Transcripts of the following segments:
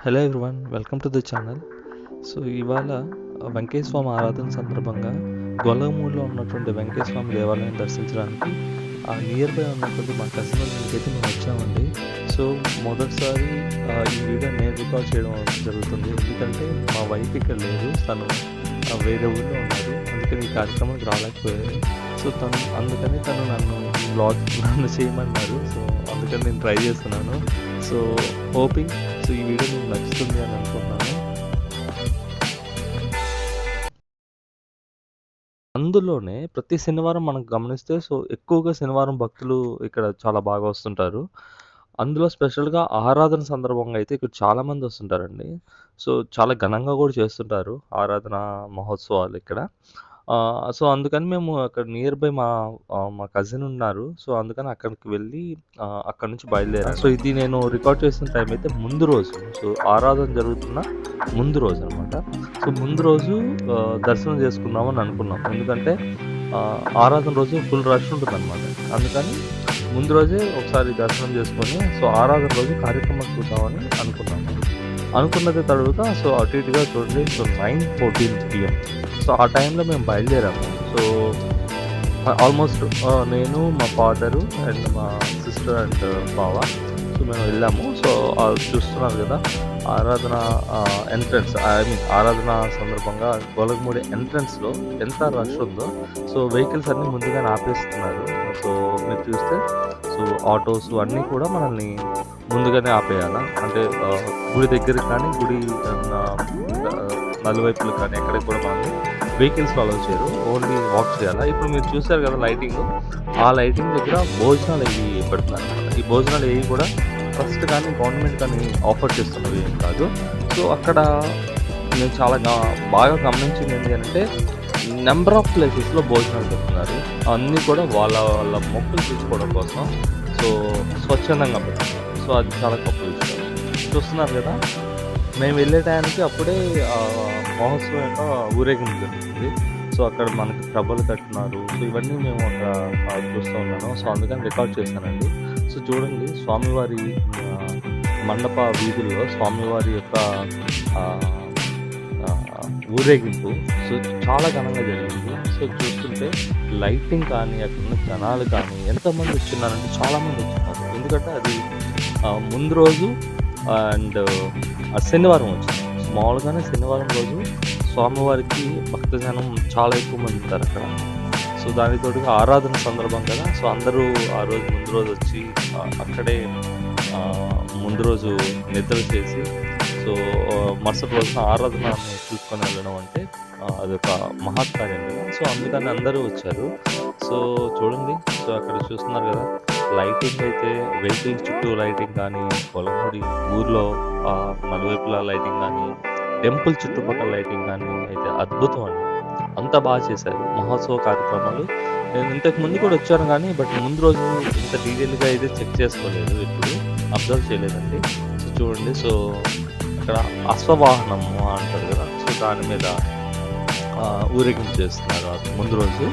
Hello everyone welcome to the channel so ఇవాళ uh, Venkateswara Swamy ఆరాధన సందర్భంగా గొల్లమూడిలో ఉన్నటువంటి వెంకటేశ్వర స్వామి దేవాలయం దర్శించడానికి ఆ నియర్ బై ఉన్నటువంటి మా కజిన్ ఇంటికైతే మేము వచ్చామండి. సో మొదటిసారి uh, ఈ వీడియో నేను రికార్డ్ చేయడం జరుగుతుంది. ఎందుకంటే మా వైఫ్ ఇక్కడ లేదు. తను ఆ, వేరే ఊళ్ళో ఉన్నారు. అందుకని ఈ కార్యక్రమానికి రాలేకపోయారు సో తను అందుకని తను నన్ను బ్లాగ్ నన్ను చేయమన్నారు. సో అందుకని నేను ట్రై చేస్తున్నాను. సో హోపింగ్ సో ఈ వీడియో మీకు నచ్చుతుంది అని అనుకుంటున్నాను అందులోనే ప్రతి శనివారం మనం గమనిస్తే సో ఎక్కువగా శనివారం భక్తులు ఇక్కడ చాలా బాగా వస్తుంటారు. అందులో స్పెషల్గా ఆరాధన సందర్భంగా అయితే ఇక్కడ చాలామంది వస్తుంటారండి. సో చాలా ఘనంగా కూడా చేస్తుంటారు ఆరాధన మహోత్సవాలు ఇక్కడ. సో అందుకని మేము అక్కడ నియర్ బై మా మా కజిన్ ఉన్నారు. సో అందుకని అక్కడికి వెళ్ళి ఆ, అక్కడ నుంచి బయలుదేరాను. సో ఇది నేను రికార్డ్ చేసిన టైం అయితే ముందు రోజు. సో ఆరాధన జరుగుతున్న ముందు రోజు అనమాట సో ముందు రోజు దర్శనం చేసుకుందామని అనుకున్నాం. ఎందుకంటే ఆరాధన రోజు ఫుల్ రష్ ఉంటుంది అనమాట అందుకని ముందు రోజే ఒకసారి దర్శనం చేసుకొని సో ఆరాధన రోజు కార్యక్రమం చూద్దామని అనుకున్నాము అనుకున్నది తర్వాత సో అటు ఇటుగా చూడండి. So nine fourteen PM so ఆ టైంలో మేము బయలుదేరాము సో ఆల్మోస్ట్ నేను మా ఫాదరు అండ్ మా సిస్టర్ అండ్ బావ సో మేము వెళ్ళాము. సో చూస్తున్నారు కదా ఆరాధన ఎంట్రన్స్ ఐ మీన్ ఆరాధన సందర్భంగా గొలగమూడి ఎంట్రన్స్లో ఎంత రష్ ఉందో సో వెహికల్స్ అన్నీ ముందుగానే ఆపేస్తున్నారు. సో మీరు చూస్తే సో ఆటోస్ అన్నీ కూడా మనల్ని ముందుగానే ఆపేయాలా? అంటే గుడి దగ్గర కానీ గుడి నలువైపులు కానీ ఎక్కడికి కూడా మనం వెహికల్స్ అలౌ చేయరు. ఓన్లీ వాక్ చేయాలా? ఇప్పుడు మీరు చూసారు కదా లైటింగ్ ఆ లైటింగ్ దగ్గర భోజనాలు ఇవి పెడుతున్నారు ఈ భోజనాలు ఏవి కూడా ఫస్ట్ కానీ గవర్నమెంట్ కానీ ఆఫర్ చేస్తున్నవి ఏం కాదు. సో అక్కడ నేను చాలా బాగా గమనించింది ఏంటి అంటే నెంబర్ ఆఫ్ ప్లేసెస్లో భోజనాలు పెడుతున్నారు. అన్నీ కూడా వాళ్ళ వాళ్ళ మొక్కులు తీసుకోవడం కోసం. సో స్వచ్ఛందంగా పెడుతున్నారు. సో అది చాలా గొప్ప విషయం. చూస్తున్నారు కదా? మేము వెళ్ళే టైంకి అప్పుడే మహోత్సవం యొక్క ఊరేగింపు జరుగుతుంది సో అక్కడ మనకి ప్రభలు కట్టున్నారు సో ఇవన్నీ మేము అక్కడ చూస్తూ ఉన్నాను. సో అందుకని రికార్డ్ చేశానండి. సో చూడండి స్వామివారి మండప వీధుల్లో స్వామివారి యొక్క ఊరేగింపు సో చాలా ఘనంగా జరిగింది. సో చూస్తుంటే లైటింగ్ కానీ అక్కడ ఉన్న జనాలు కానీ ఎంతమంది వచ్చినారంటే చాలామంది వచ్చినారు. ఎందుకంటే అది ముందు రోజు అండ్ శనివారం వచ్చింది. మామూలుగానే శనివారం రోజు స్వామివారికి భక్తజనం చాలా ఎక్కువ మంది ఉంటారు అక్కడ. సో దానికి ఆరాధన సందర్భం కదా. సో అందరూ ఆ రోజు ముందు రోజు వచ్చి అక్కడే ముందు రోజు నిద్ర చేసి సో మరుసటి రోజున ఆరాధన చూసుకొని వెళ్ళడం అంటే అది అదొక మహత్కార్యం కదా. సో అందుకని అందరూ వచ్చారు. సో చూడండి. సో అక్కడ చూస్తున్నారు కదా. లైటింగ్ అయితే వెహికల్ చుట్టూ లైటింగ్ కానీ పొలం ఊర్లో ఆ, నలువైపులా లైటింగ్ కానీ టెంపుల్ చుట్టుపక్కల లైటింగ్ కానీ అయితే అద్భుతం అండి. అంత బాగా చేశారు. మహోత్సవ కార్యక్రమాలు. నేను ఇంతకు ముందు కూడా వచ్చాను కానీ బట్ ముందు రోజు ఇంత డీటెయిల్గా అయితే చెక్ చేసుకోలేదు. ఇప్పుడు అబ్జర్వ్ చేయలేదండి. సో చూడండి. సో అక్కడ అశ్వవాహనం అంటారు కదా. సో దాని మీద ఊరేగింపు చేస్తున్నారు ముందు రోజు.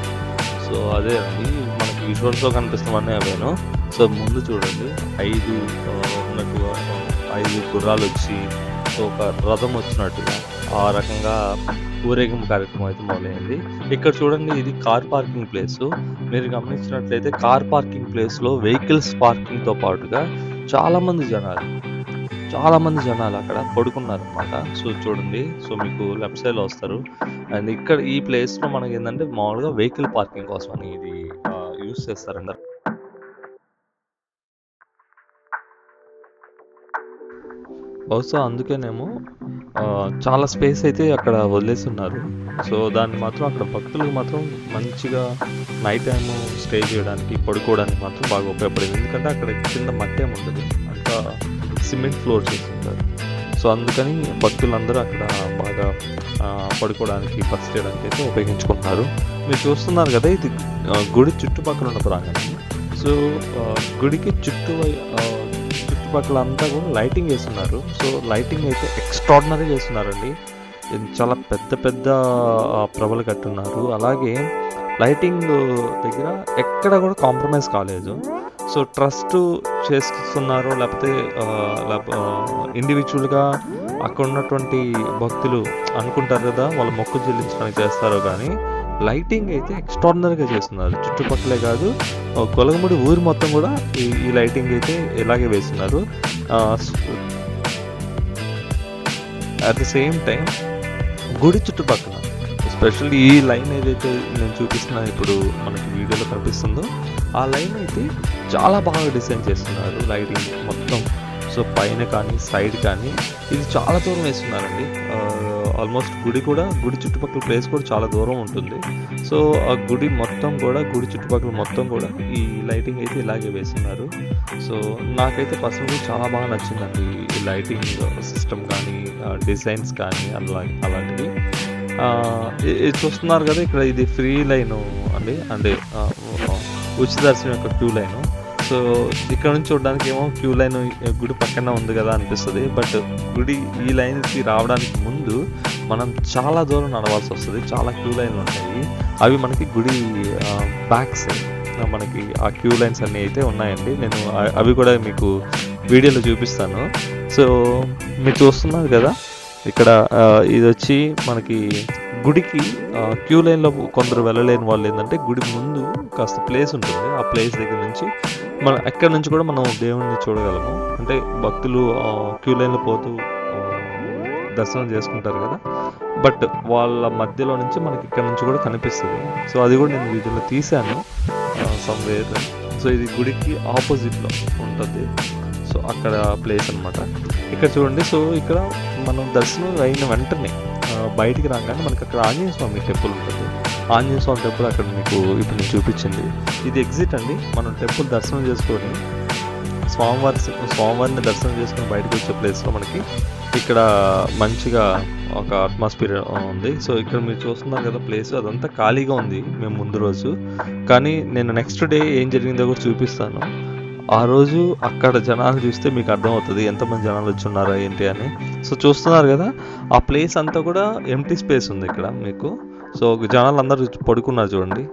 సో అదే అండి. మనకి విజువల్స్లో కనిపిస్తామని అవేను. సో ముందు చూడండి. ఐదు ఉన్నట్టు ఐదు గుర్రాలు వచ్చి ఒక రథం వచ్చినట్టుగా ఆ రకంగా ఊరేగింపు కార్యక్రమం అయితే మొదలైంది. ఇక్కడ చూడండి ఇది కార్ పార్కింగ్ ప్లేస్. మీరు గమనించినట్లయితే కార్ పార్కింగ్ ప్లేస్లో వెహికల్స్ పార్కింగ్తో పాటుగా చాలామంది జనాలు చాలా మంది జనాలు అక్కడ పడుకున్నారు అనమాట సో చూడండి సో మీకు లెఫ్ట్ సైడ్లో వస్తారు. అండ్ ఇక్కడ ఈ ప్లేస్లో మనకి ఏంటంటే మామూలుగా వెహికల్ పార్కింగ్ కోసం అని ఇది యూస్ చేస్తారండి బహుశా అందుకేనేమో చాలా స్పేస్ అయితే అక్కడ వదిలేసి ఉన్నారు సో దాన్ని మాత్రం అక్కడ భక్తులకు మాత్రం మంచిగా నైట్ టైము స్టే చేయడానికి పడుకోవడానికి మాత్రం బాగా ఉపయోగపడింది. ఎందుకంటే అక్కడ కింద మట్టి ఏమి ఉండదు. అంతా సిమెంట్ ఫ్లోర్ చేసి ఉంటారు. సో అందుకని భక్తులందరూ అక్కడ బాగా పడుకోవడానికి బస్ చేయడానికి అయితే ఉపయోగించుకుంటున్నారు. మీరు చూస్తున్నారు కదా ఇది గుడి చుట్టుపక్కల ఉన్న ప్రాంగణం. సో గుడికి చుట్టూ చుట్టుపక్కల అంతా కూడా లైటింగ్ వేస్తున్నారు సో లైటింగ్ అయితే ఎక్స్ట్రాడినరీ చేస్తున్నారండి. చాలా పెద్ద పెద్ద ప్రభలు కట్టున్నారు. అలాగే లైటింగ్ దగ్గర ఎక్కడ కూడా కాంప్రమైజ్ కాలేదు. సో ట్రస్ట్ చేస్తున్నారు లేకపోతే ఇండివిజువల్గా అక్కడ ఉన్నటువంటి భక్తులు అనుకుంటారు కదా వాళ్ళ మొక్కు చెల్లించడానికి చేస్తారో కానీ లైటింగ్ అయితే ఎక్స్ట్రాడినరీగా చేస్తున్నారు. చుట్టుపక్కలే కాదు కొలగముడి ఊరు మొత్తం కూడా ఈ ఈ లైటింగ్ అయితే ఇలాగే వేస్తున్నారు. అట్ ద సేమ్ టైం గుడి చుట్టుపక్కల ఎస్పెషల్లీ ఈ లైన్ ఏదైతే నేను చూపిస్తున్నా ఇప్పుడు మనకి వీడియోలో కనిపిస్తుందో ఆ లైన్ అయితే చాలా బాగా డిజైన్ చేస్తున్నారు లైటింగ్ మొత్తం. సో పైన కానీ సైడ్ కానీ ఇది చాలా దూరం వేస్తున్నారండి. ఆల్మోస్ట్ గుడి కూడా గుడి చుట్టుపక్కల ప్లేస్ కూడా చాలా దూరం ఉంటుంది. సో ఆ గుడి మొత్తం కూడా గుడి చుట్టుపక్కల మొత్తం కూడా ఈ లైటింగ్ అయితే ఇలాగే వేస్తున్నారు. సో నాకైతే పర్సనల్గా చాలా బాగా నచ్చిందండి ఈ లైటింగ్ సిస్టమ్ కానీ డిజైన్స్ కానీ అలా అలాంటివి. ఇది చూస్తున్నారు కదా ఇక్కడ ఇది ఫ్రీ లైన్ అండి. అంటే ఉచిత దర్శనం యొక్క క్యూ లైన్ సో ఇక్కడ నుంచి చూడడానికి ఏమో క్యూ లైన్ గుడి పక్కన ఉంది కదా అనిపిస్తుంది. బట్ గుడి ఈ లైన్కి రావడానికి ముందు మనం చాలా దూరం నడవాల్సి వస్తుంది. చాలా క్యూ లైన్లు ఉంటాయి. అవి మనకి గుడి బ్యాక్ సైడ్ మనకి ఆ క్యూ లైన్స్ అన్నీ అయితే ఉన్నాయండి. నేను అవి కూడా మీకు వీడియోలో చూపిస్తాను. సో మీరు చూస్తున్నారు కదా ఇక్కడ ఇది వచ్చి మనకి గుడికి క్యూ లైన్లో కొందరు వెళ్ళలేని వాళ్ళు ఏంటంటే గుడి ముందు కాస్త ప్లేస్ ఉంటుంది. ఆ ప్లేస్ దగ్గర నుంచి మనం ఎక్కడి నుంచి కూడా మనం దేవుణ్ణి చూడగలము. అంటే భక్తులు క్యూ లైన్లో పోతూ దర్శనం చేసుకుంటారు కదా. బట్ వాళ్ళ మధ్యలో నుంచి మనకి ఇక్కడ నుంచి కూడా కనిపిస్తుంది. సో అది కూడా నేను వీటిలో తీశాను. సమ్వేర్ సో ఇది గుడికి ఆపోజిట్లో ఉంటుంది. సో అక్కడ ప్లేస్ అన్నమాట. ఇక్కడ చూడండి సో ఇక్కడ మనం దర్శనం అయిన వెంటనే బయటికి రాగానే మనకి అక్కడ ఆంజనేయ స్వామి టెంపుల్ ఉంటుంది. ఆంజనేయ స్వామి టెంపుల్ అక్కడ మీకు ఇప్పుడు నేను చూపించింది. ఇది ఎగ్జిట్ అండి. మనం టెంపుల్ దర్శనం చేసుకొని స్వామివారి స్వామివారిని దర్శనం చేసుకుని బయటకు వచ్చే ప్లేస్లో మనకి ఇక్కడ మంచిగా ఒక అట్మాస్ఫియర్ ఉంది. సో ఇక్కడ మీరు చూస్తున్నారు కదా ప్లేస్ అదంతా ఖాళీగా ఉంది మేము ముందు రోజు. కానీ నేను నెక్స్ట్ డే ఏం జరిగిందో కూడా చూపిస్తాను. ఆ రోజు అక్కడ జనాలు చూస్తే మీకు అర్థమవుతుంది ఎంతమంది జనాలు వచ్చి ఉన్నారా ఏంటి అని. సో చూస్తున్నారు కదా ఆ ప్లేస్ అంతా కూడా ఎంటీ స్పేస్ ఉంది ఇక్కడ మీకు. సో జనాలు అందరూ పడుకున్నారు చూడండి.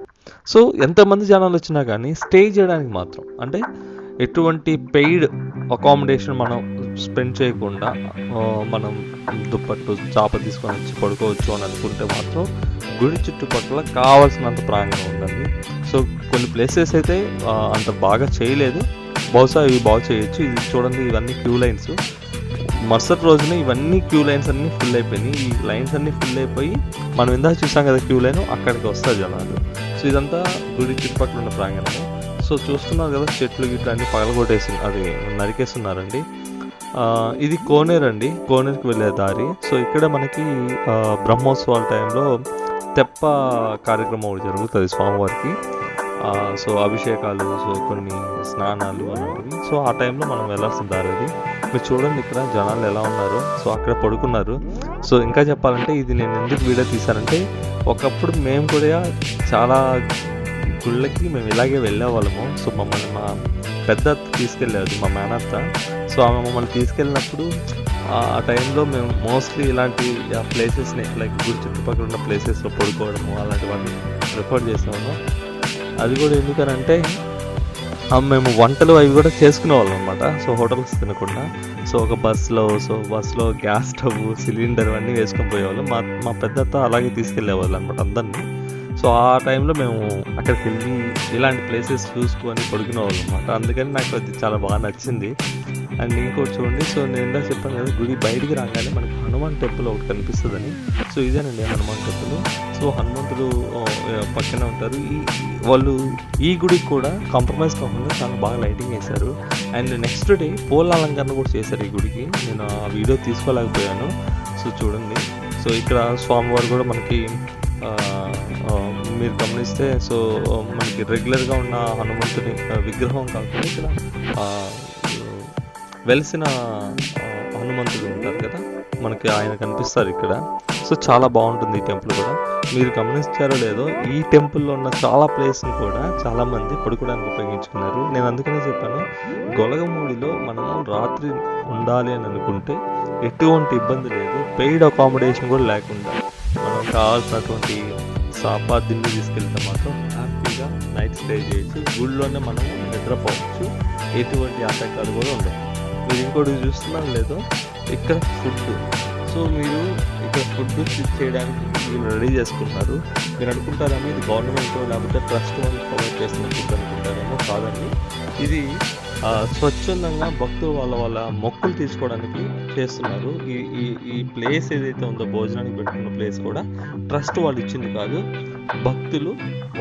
సో ఎంతమంది జనాలు వచ్చినా కానీ స్టే చేయడానికి మాత్రం అంటే ఎటువంటి పెయిడ్ అకామిడేషన్ మనం స్పెండ్ చేయకుండా మనం దుప్పట్టు చాప తీసుకొని వచ్చి పడుకోవచ్చు అని అనుకుంటే మాత్రం గుడి చుట్టుపక్కల కావాల్సినంత ప్రాంగణం ఉందండి. సో కొన్ని ప్లేసెస్ అయితే అంత బాగా చేయలేదు. బహుశా ఇవి బాగా చేయొచ్చు. ఇది చూడండి ఇవన్నీ క్యూ లైన్స్ మరుసటి రోజున ఇవన్నీ క్యూ లైన్స్ అన్నీ ఫుల్ అయిపోయినాయి. ఈ లైన్స్ అన్నీ ఫుల్ అయిపోయి మనం ఇందాక చూసాం కదా క్యూ లైన్ అక్కడికి వస్తారు జనాలు. సో ఇదంతా గుడి చుట్టుపక్కల ఉన్న ప్రాంగణం. సో చూస్తున్నారు కదా చెట్లు గిట్లు అన్ని పగలగొట్టేసి అది నరికేస్తున్నారండి. ఇది కోనేరు అండి. కోనేరుకి వెళ్ళే దారి. సో ఇక్కడ మనకి బ్రహ్మోత్సవాల టైంలో తెప్ప కార్యక్రమం ఒకటి జరుగుతుంది స్వామివారికి. సో అభిషేకాలు సో కొన్ని స్నానాలు అలాంటివి. సో ఆ టైంలో మనం వెళ్ళాల్సిన దారి అది. మీరు చూడండి ఇక్కడ జనాలు ఎలా ఉన్నారు. సో అక్కడ పడుకున్నారు. సో ఇంకా చెప్పాలంటే ఇది నేను ఎందుకు వీడియో తీశానంటే ఒకప్పుడు మేము కూడా చాలా గుళ్ళకి మేము ఇలాగే వెళ్ళేవాళ్ళము. సో మమ్మల్ని మా పెద్ద తీసుకెళ్ళేది మా మేనత్త. సో ఆమె మమ్మల్ని తీసుకెళ్ళినప్పుడు ఆ టైంలో మేము మోస్ట్లీ ఇలాంటి ప్లేసెస్ని లైక్ గుడి చుట్టుపక్కల ఉన్న ప్లేసెస్లో పడుకోవడము అలాంటివన్నీ ప్రిఫర్ చేసాము అది కూడా ఎందుకనంటే మేము వంటలు అవి కూడా చేసుకునే వాళ్ళం అనమాట సో హోటల్స్ తినకుండా సో ఒక బస్సులో సో బస్సులో గ్యాస్ స్టవ్ సిలిండర్ అన్నీ వేసుకొని పోయేవాళ్ళం. మా మా పెద్దత్త అలాగే తీసుకెళ్ళేవాళ్ళు అనమాట అందరినీ. సో ఆ టైంలో మేము అక్కడికి వెళ్ళి ఇలాంటి ప్లేసెస్ చూసుకొని పడుకునేవాళ్ళం అనమాట అందుకని నాకు అది చాలా బాగా నచ్చింది. అండ్ ఇంకోటి చూడండి సో నేను ఇందాక చెప్పాను కదా గుడి బయటికి రాగానే మనకు హనుమాన్ టెంపుల్ ఒకటి కనిపిస్తుందని. సో ఇదేనండి హనుమాన్ టెంపుల్. సో హనుమంతుడు పక్కన ఉంటారు. ఈ వాళ్ళు ఈ గుడికి కూడా కాంప్రమైజ్ కాకుండా చాలా బాగా లైటింగ్ వేశారు. అండ్ నెక్స్ట్ డే పూల అలంకరణ కూడా చేశారు ఈ గుడికి. నేను ఆ వీడియో తీసుకోలేకపోయాను. సో చూడండి. సో ఇక్కడ స్వామివారు కూడా మనకి మీరు గమనిస్తే సో మనకి రెగ్యులర్గా ఉన్న హనుమంతుని విగ్రహం కాకుండా ఇక్కడ వెలిసిన హనుమంతుడు ఉంటారు కదా మనకి ఆయన కనిపిస్తారు ఇక్కడ. సో చాలా బాగుంటుంది ఈ టెంపుల్ కూడా. మీరు గమనించారో లేదో ఈ టెంపుల్లో ఉన్న చాలా ప్లేస్ని కూడా చాలా మంది పడుకోవడానికి ఉపయోగించుకున్నారు. నేను అందుకనే చెప్పాను గొలగమూడిలో మనము రాత్రి ఉండాలి అని అనుకుంటే ఎటువంటి ఇబ్బంది లేదు. పెయిడ్ అకామిడేషన్ కూడా లేకుండా కావాల్సినటువంటి సాపా తీసుకెళ్తే మాత్రం హ్యాపీగా నైట్ స్టే చేయొచ్చు. గుడిలోనే మనం నిద్రపోవచ్చు. ఎటువంటి ఆటంకాలు కూడా ఉండవు. మీరు ఇంకోటి చూస్తున్నారు లేదో ఇక్కడ ఫుడ్ సో మీరు ఇక్కడ ఫుడ్ చేయడానికి మీరు రెడీ చేసుకుంటున్నారు మీరు అనుకుంటారేమో ఇది గవర్నమెంట్ లేకపోతే ట్రస్ట్ వాళ్ళు ప్రొవైడ్ చేస్తున్న ఫుడ్ అనుకుంటారేమో కాదండి. ఇది స్వచ్ఛందంగా భక్తులు వాళ్ళ వాళ్ళ మొక్కులు తీసుకోవడానికి చేస్తున్నారు. ఈ ఈ ఈ ప్లేస్ ఏదైతే ఉందో భోజనానికి పెట్టుకున్న ప్లేస్ కూడా ట్రస్ట్ వాళ్ళు ఇచ్చింది కాదు. భక్తులు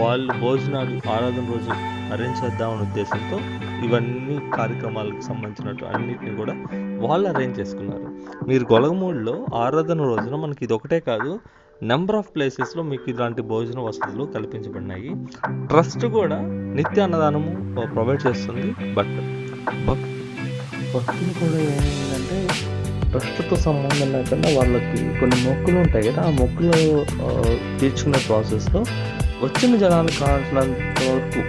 వాళ్ళు భోజనాలు ఆరాధన రోజు అరేంజ్ చేద్దామనే ఉద్దేశంతో ఇవన్నీ కార్యక్రమాలకు సంబంధించినట్టు అన్నిటిని కూడా వాళ్ళు అరేంజ్ చేసుకున్నారు. మీరు గొలగమూడిలో ఆరాధన రోజున మనకి ఇది ఒకటే కాదు. నెంబర్ ఆఫ్ ప్లేసెస్లో మీకు ఇలాంటి భోజన వసతులు కల్పించబడినాయి. ట్రస్ట్ కూడా నిత్య అన్నదానము ప్రొవైడ్ చేస్తుంది. బట్ భక్తులు కూడా ఏంటంటే ట్రస్ట్తో సంబంధం లేకుండా వాళ్ళకి కొన్ని మొక్కులు ఉంటాయి కదా ఆ మొక్కులు తీర్చుకునే ప్రాసెస్లో వచ్చిన జనాలకు కావాల్సినంత వరకు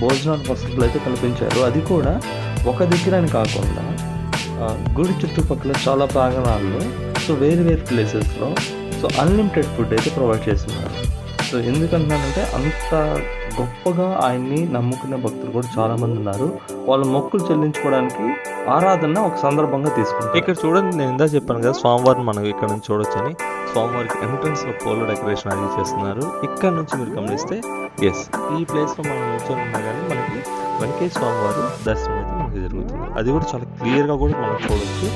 భోజనాల వసతులు అయితే కల్పించారు. అది కూడా ఒక దగ్గరని కాకుండా గుడి చుట్టుపక్కల చాలా ప్రాంగణాల్లో సో వేరు వేరు ప్లేసెస్లో సో అన్లిమిటెడ్ ఫుడ్ అయితే ప్రొవైడ్ చేస్తున్నారు. సో ఎందుకంటున్నానంటే అంత గొప్పగా ఆయన్ని నమ్ముకున్న భక్తులు కూడా చాలామంది ఉన్నారు. వాళ్ళ మొక్కులు చెల్లించుకోవడానికి ఆరాధన ఒక సందర్భంగా తీసుకుంటారు. ఇక్కడ చూడండి నేను ఇందా చెప్పాను కదా స్వామివారిని మనం ఇక్కడ నుంచి చూడొచ్చని. స్వామివారికి ఎంట్రన్స్లో పూల డెకరేషన్ అది చేస్తున్నారు. ఇక్కడ నుంచి మీరు గమనిస్తే ఎస్ ఈ ప్లేస్లో మనం నిల్చొని ఉన్నా కానీ మనకి వెంకటేశ్వర స్వామి వారు దర్శనం అయితే మనకి జరుగుతుంది. అది కూడా చాలా క్లియర్గా కూడా మనం చూడొచ్చు.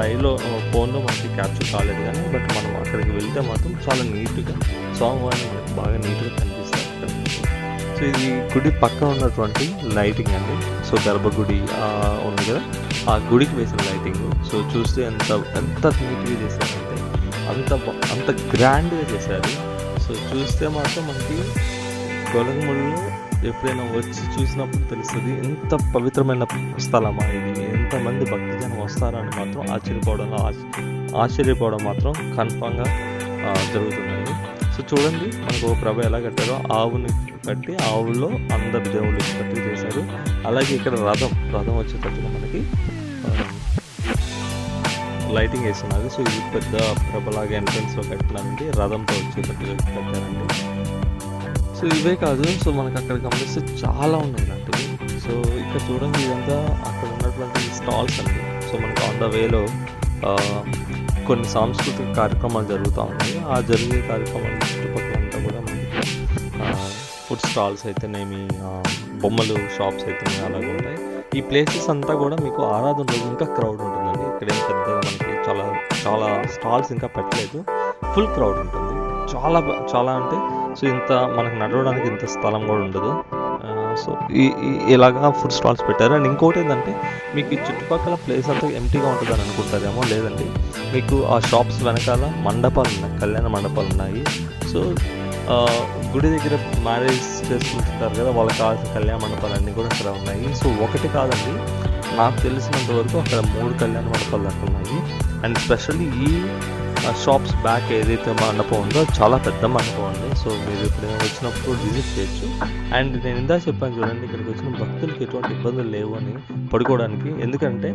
లైవ్లో ఫోన్లో మనకి క్యాప్చర్ కాలేదు కానీ బట్ మనం అక్కడికి వెళ్తే మాత్రం చాలా నీట్గా స్వామివారిని మనకి బాగా నీట్గా కనిపిస్తారు సో ఇది గుడి పక్కన ఉన్నటువంటి లైటింగ్ అండి. సో గర్భగుడి ఉంది కదా. ఆ గుడికి వేసిన లైటింగ్ సో చూస్తే ఎంత ఎంత నీట్గా చేశారంటే అంత అంత గ్రాండ్గా చేశారు. సో చూస్తే మాత్రం మనకి గొలగముళ్ళు ఎప్పుడైనా వచ్చి చూసినప్పుడు తెలుస్తుంది ఎంత పవిత్రమైన స్థలమా ఇది? ఎంతమంది భక్తజనం వస్తారని మాత్రం ఆశ్చర్యపోవడంలో ఆశ- ఆశ్చర్యపోవడం మాత్రం కన్ఫామ్గా జరుగుతుందండి సో చూడండి మనకు ఒక ప్రభ ఎలా కట్టారో ఆవుని కట్టి ఆవుల్లో అందరు దేవుళ్ళు కట్టి చేశారు. అలాగే ఇక్కడ రథం రథం వచ్చేటట్టుగా మనకి లైటింగ్ వేస్తున్నారు. సో ఇది పెద్ద ప్రభలాగా ఎంట్రన్స్లో కట్టినారండి రథంతో వచ్చేటట్టుగా కట్టారండి సో ఇవే కాదు సో మనకు అక్కడ గమనిస్తే చాలా ఉన్నాయి ఇలాంటివి సో ఇక్కడ చూడండి ఇదంతా అక్కడ ఉన్నటువంటి స్టాల్స్ అండి. సో మనకు ఆన్ ద వేలో కొన్ని సాంస్కృతిక కార్యక్రమాలు జరుగుతూ ఉన్నాయి. ఆ జరిగే కార్యక్రమాల చుట్టుపక్కల అంతా కూడా మనకి ఫుడ్ స్టాల్స్ అయితేనేమి బొమ్మలు షాప్స్ అయితేనేమి అలాగే ఉంటాయి. ఈ ప్లేసెస్ అంతా కూడా మీకు ఆరాధన రోజు ఇంకా క్రౌడ్ ఉంటుందండి. ఇక్కడ చాలా స్టాల్స్ ఇంకా పెట్టలేదు. ఫుల్ క్రౌడ్ ఉంటుంది. చాలా చాలా అంటే సో ఇంత మనకు నడవడానికి ఇంత స్థలం కూడా ఉండదు. సో ఈ ఇలాగా ఫుడ్ స్టాల్స్ పెట్టారు. అండ్ ఇంకోటి ఏంటంటే మీకు ఈ చుట్టుపక్కల ప్లేస్ అంతా ఎంటీగా ఉంటుందని అనుకుంటారేమో లేదండి. మీకు ఆ షాప్స్ వెనకాల మండపాలు ఉన్నాయి కళ్యాణ మండపాలు ఉన్నాయి. సో గుడి దగ్గర మ్యారేజ్ చేసుకుంటుంటారు కదా వాళ్ళకి కావాల్సిన కళ్యాణ మండపాలు అన్నీ కూడా అక్కడ ఉన్నాయి. సో ఒకటి కాదండి నాకు తెలిసినంత వరకు అక్కడ మూడు కళ్యాణ మండపాలు దాకా ఉన్నాయి. అండ్ స్పెషల్లీ ఈ షాప్స్ బ్యాక్ ఏదైతే మండపం ఉందో చాలా పెద్ద మండపం అండి సో మీరు ఎప్పుడైనా వచ్చినప్పుడు విజిట్ చేయొచ్చు. అండ్ నేను ఇందా చెప్పాను చూడండి ఇక్కడికి వచ్చిన భక్తులకి ఎటువంటి ఇబ్బందులు లేవు అని పడుకోవడానికి. ఎందుకంటే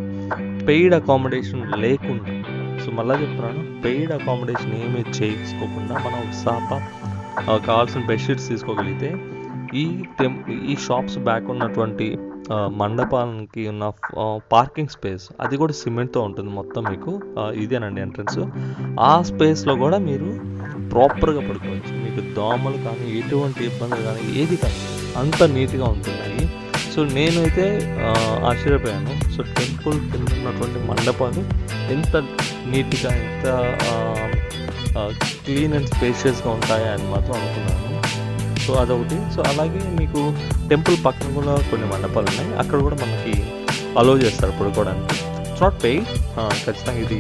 పెయిడ్ అకామిడేషన్ లేకుండా సో మళ్ళీ చెప్తున్నాను పెయిడ్ అకామిడేషన్ ఏమీ చేసుకోకుండా మనం సాప కావాల్సిన బెడ్షీట్స్ తీసుకోగలిగితే ఈ టెం ఈ షాప్స్ బ్యాక్ ఉన్నటువంటి మండపానికి ఉన్న పార్కింగ్ స్పేస్ అది కూడా సిమెంట్తో ఉంటుంది మొత్తం మీకు. ఇదేనండి ఎంట్రన్స్. ఆ స్పేస్లో కూడా మీరు ప్రాపర్గా పడుకోవచ్చు. మీకు దోమలు కానీ ఎటువంటి ఇబ్బందులు కానీ ఏది కానీ అంత నీట్గా ఉంటున్నాయి. సో నేనైతే ఆశ్చర్యపోయాను. సో టెంపుల్ కింద ఉన్నటువంటి మండపాలు ఎంత నీట్గా ఎంత క్లీన్ అండ్ స్పేషియస్గా ఉంటాయా అని మాత్రం అనుకున్నాను. సో అదొకటి. సో అలాగే మీకు టెంపుల్ పక్కన కూడా కొన్ని మండపాలు ఉన్నాయి. అక్కడ కూడా మనకి అలో చేస్తారు పడుకోవడానికి. ఇట్స్ నాట్ పే ఖచ్చితంగా ఇది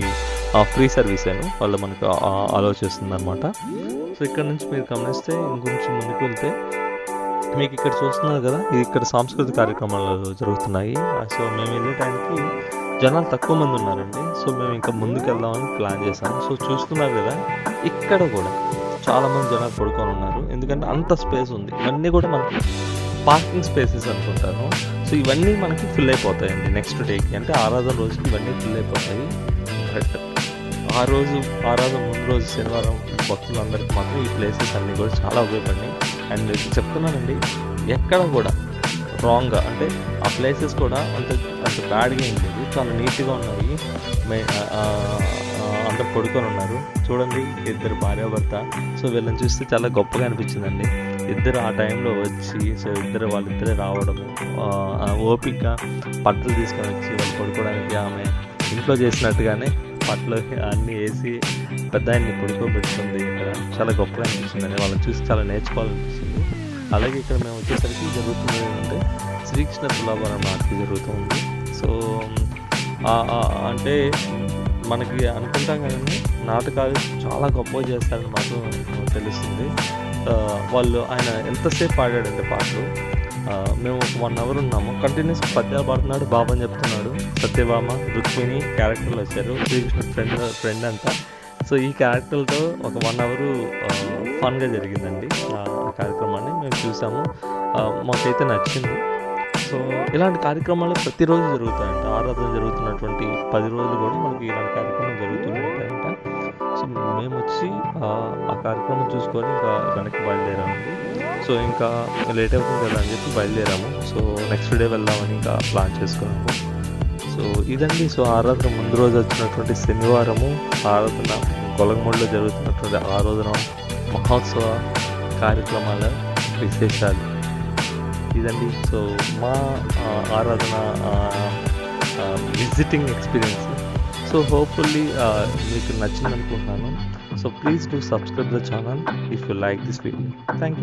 ఫ్రీ సర్వీస్ అని వాళ్ళు మనకు అలో చేస్తుంది అనమాట సో ఇక్కడ నుంచి మీరు గమనిస్తే ఇంకొంచెం ముందుకు వెళ్తే మీకు ఇక్కడ చూస్తున్నారు కదా ఇది ఇక్కడ సాంస్కృతిక కార్యక్రమాలు జరుగుతున్నాయి. సో మేము వెళ్ళే టైంకి జనాలు తక్కువ మంది ఉన్నారండి. సో మేము ఇంకా ముందుకు వెళ్దామని ప్లాన్ చేశాము. సో చూస్తున్నారు కదా ఇక్కడ కూడా చాలామంది జనాలు పడుకొని ఉన్నారు. ఎందుకంటే అంత స్పేస్ ఉంది. ఇవన్నీ కూడా మనకి పార్కింగ్ స్పేసెస్ అనుకుంటాను. సో ఇవన్నీ మనకి ఫిల్ అయిపోతాయండి నెక్స్ట్ డేకి. అంటే ఆరాధన రోజుకి ఇవన్నీ ఫిల్ అయిపోతాయి. కరెక్ట్ ఆ రోజు ఆరాధన ముందు రోజు శనివారం భక్తులందరికీ మాత్రం ఈ ప్లేసెస్ అన్నీ కూడా చాలా ఉపయోగపడినాయి. అండ్ చెప్తున్నానండి ఎక్కడ కూడా రాంగ్గా అంటే ఆ ప్లేసెస్ కూడా అంత అంత బ్యాడ్గా ఏం లేదు. చాలా నీట్‌గా ఉన్నాయి. అందరు పడుకొని ఉన్నారు. చూడండి ఇద్దరు భార్యాభర్త. సో, వీళ్ళని చూస్తే చాలా గొప్పగా అనిపించిందండి. ఇద్దరు ఆ టైంలో వచ్చి సో, ఇద్దరు వాళ్ళిద్దరే రావడము ఓపిక పట్టలు తీసుకొని వచ్చి వాళ్ళు పడుకోవడానికి ఆమె ఇంట్లో చేసినట్టుగానే పట్లు అన్నీ పెద్ద ఆయన్ని పడుకోబెట్టుకుంది ఇక్కడ. చాలా గొప్పగా అనిపించిందండి. వాళ్ళని చూసి చాలా నేర్చుకోవాలనిపించింది. అలాగే ఇక్కడ మేము వచ్చేసరికి జరుగుతుంది ఏంటంటే శ్రీకృష్ణ తులాభారం నాటికి జరుగుతుంది. సో, అంటే మనకి అనుకుంటాం కానీ నాటకాలు చాలా గొప్పగా చేస్తారని మాత్రం తెలుస్తుంది. వాళ్ళు ఆయన ఎంతసేపు పాడాడండి పాటలు మేము ఒక వన్ అవర్ ఉన్నాము. కంటిన్యూస్ పద్యాలు పాడుతున్నాడు, బాబని చెప్తున్నాడు. సత్యభామ, రుక్మిణి క్యారెక్టర్‌లు వచ్చారు. శ్రీకృష్ణ ఫ్రెండ్ ఫ్రెండ్ అంట. సో, ఈ క్యారెక్టర్‌లతో ఒక వన్ అవరు ఫన్‌గా జరిగిందండి. ఆ కార్యక్రమాన్ని మేము చూసాము. మాకైతే నచ్చింది. సో, ఇలాంటి కార్యక్రమాలు ప్రతిరోజు జరుగుతాయంట. ఆరాధన జరుగుతున్నటువంటి పది రోజులు కూడా మనకి ఇలాంటి కార్యక్రమం జరుగుతూనే ఉంటాయంట. సో, మేము వచ్చి ఆ కార్యక్రమం చూసుకొని ఇంకా వెనక్కి బయలుదేరామండి. సో, ఇంకా లేట్ అవుతుంది కదా అని చెప్పి బయలుదేరాము. సో, నెక్స్ట్ డే వెళ్దామని ఇంకా ప్లాన్ చేసుకున్నాము. సో, ఇదండి. సో, ఆరాధన ముందు రోజు వచ్చినటువంటి శనివారము ఆరాధన కొలగమూడిలో జరుగుతున్నటువంటి ఆరాధన మహోత్సవ కార్యక్రమాల విశేషాలు. ఇదండి. సో, మా ఆరాధన విజిటింగ్ ఎక్స్‌పీరియన్స్. సో, హోప్‌ఫుల్లీ మీకు మీకు నచ్చిందనుకుంటున్నాను. So, please do subscribe the channel if you like this video. Thank you.